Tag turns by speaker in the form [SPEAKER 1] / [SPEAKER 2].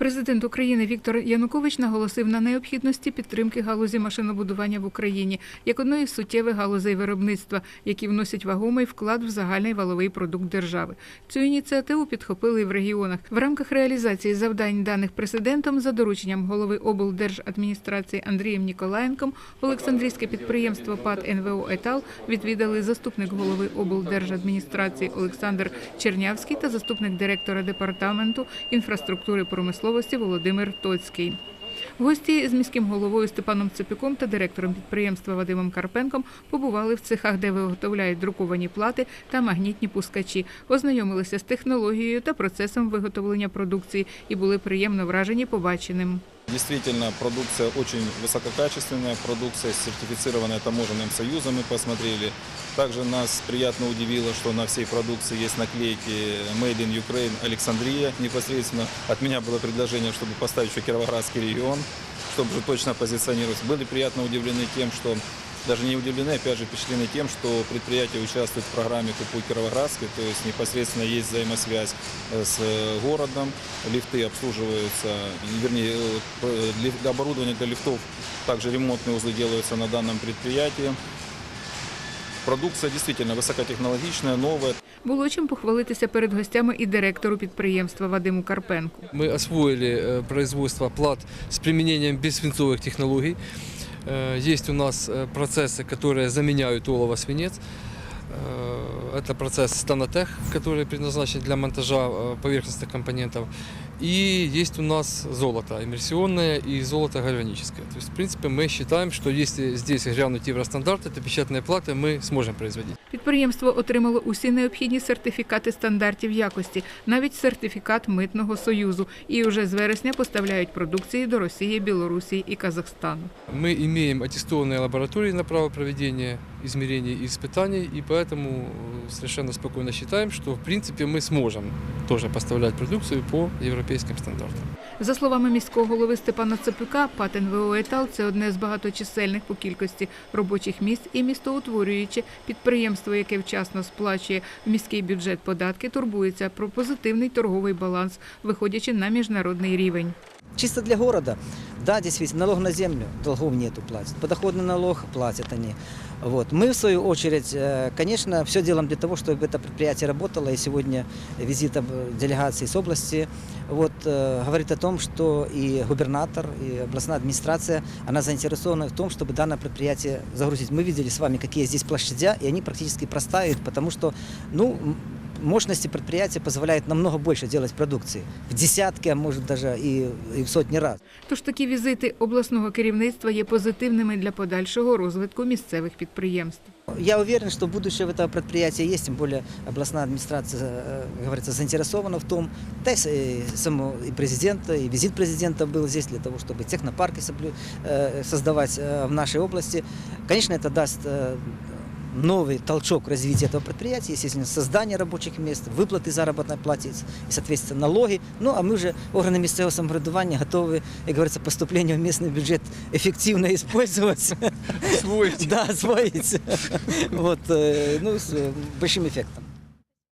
[SPEAKER 1] Президент України Віктор Янукович наголосив на необхідності підтримки галузі машинобудування в Україні як одної з суттєвих галузей виробництва, які вносять вагомий вклад в загальний валовий продукт держави. Цю ініціативу підхопили і в регіонах. В рамках реалізації завдань даних президентом за дорученням голови облдержадміністрації Андрієм Ніколаєнком Олександрійське підприємство ПАД НВО «Етал» відвідали заступник голови облдержадміністрації Олександр Чернявський та заступник директора департаменту інфраструктури промисловості Володимир Тоцький. Гості з міським головою Степаном Цепюком та директором підприємства Вадимом Карпенком побували в цехах, де виготовляють друковані плати та магнітні пускачі, ознайомилися з технологією та процесом виготовлення продукції і були приємно вражені побаченим.
[SPEAKER 2] Действительно, продукция очень высококачественная, продукция сертифицированная таможенным союзом, мы посмотрели. Также нас приятно удивило, что на всей продукции есть наклейки Made in Ukraine, Александрия. Непосредственно от меня было предложение, чтобы поставить еще Кировоградский регион, чтобы же точно позиционировать. Были приятно удивлены тем, что даже не удивлены, опять же, впечатлены тем, что предприятие участвует в программе «Купуй Кировоградский», то есть непосредственно есть взаимосвязь э, с э, городом, лифты обслуживаются, вернее, э, лиф- оборудование для лифтов, также ремонтные узлы делаются на данном предприятии. Продукция действительно высокотехнологичная, новая,
[SPEAKER 1] Було чим похвалитися перед гостями і директору підприємства Вадиму Карпенку.
[SPEAKER 3] Мы освоили э, производство плат с применением бессвинцовых технологий. Э, Есть у нас э, процессы, которые заменяют олово-свинец. Э, Это процесс Станотех, который предназначен для монтажа э, поверхностных компонентов. И есть у нас золото иммерсионное и золото гальваническое. То есть, в принципе, мы считаем, что если здесь глянуть евростандарты, то печатные платы мы сможем производить.
[SPEAKER 1] Підприємство отримало усі необхідні сертифікати стандартів якості, навіть сертифікат митного союзу, і вже з вересня поставляють продукції до Росії, Білорусі і Казахстану.
[SPEAKER 3] Мы имеем аттестованные лаборатории на право проведения измерений и испытаний, и поэтому э, совершенно спокойно считаем, что в принципе мы сможем тоже поставлять продукцію по європейським стандартам.
[SPEAKER 1] За словами міського голови Степана Цепюка, патен ВО «Етал» – це одне з багаточисельних по кількості робочих місць і містоутворююче підприємство, яке вчасно сплачує в міський бюджет податки, турбується про позитивний торговий баланс, виходячи на міжнародний рівень.
[SPEAKER 4] Чисто для города, да, действительно, налог на землю, долгов нету платят. Подоходный налог платят они. Вот. Мы, в свою очередь, э, конечно, все делаем для того, чтобы это предприятие работало. И сегодня визит об- делегации с области вот, э, говорит о том, что и губернатор, и областная администрация, она заинтересована в том, чтобы данное предприятие загрузить. Мы видели с вами, какие здесь площадя, и они практически простаивают, потому что, ну, м- мощности предприятия позволяют намного больше делать продукции. В десятки, а может даже и, и в сотни раз.
[SPEAKER 1] Тож такі візити обласного керівництва є позитивними для подальшого розвитку місцевих підприємств.
[SPEAKER 4] Я уверен, что будущее в этого предприятия есть, тем более областная администрация, э, как говорится, заинтересована в том. Да и, с- и само и президент, и визит президента был здесь для того, чтобы технопарки соблю- э, создавать э, в нашей области. Конечно, это даст э, новый толчок развития этого предприятия, естественно, создание рабочих мест, выплаты заработной платы и, соответственно, налоги. Ну, а мы уже, органы местного самоврядування, готовы, как говорится, поступление в местный бюджет эффективно использовать.
[SPEAKER 3] Освоить.
[SPEAKER 4] Да, освоить. Вот, э, ну, с э, большим эффектом.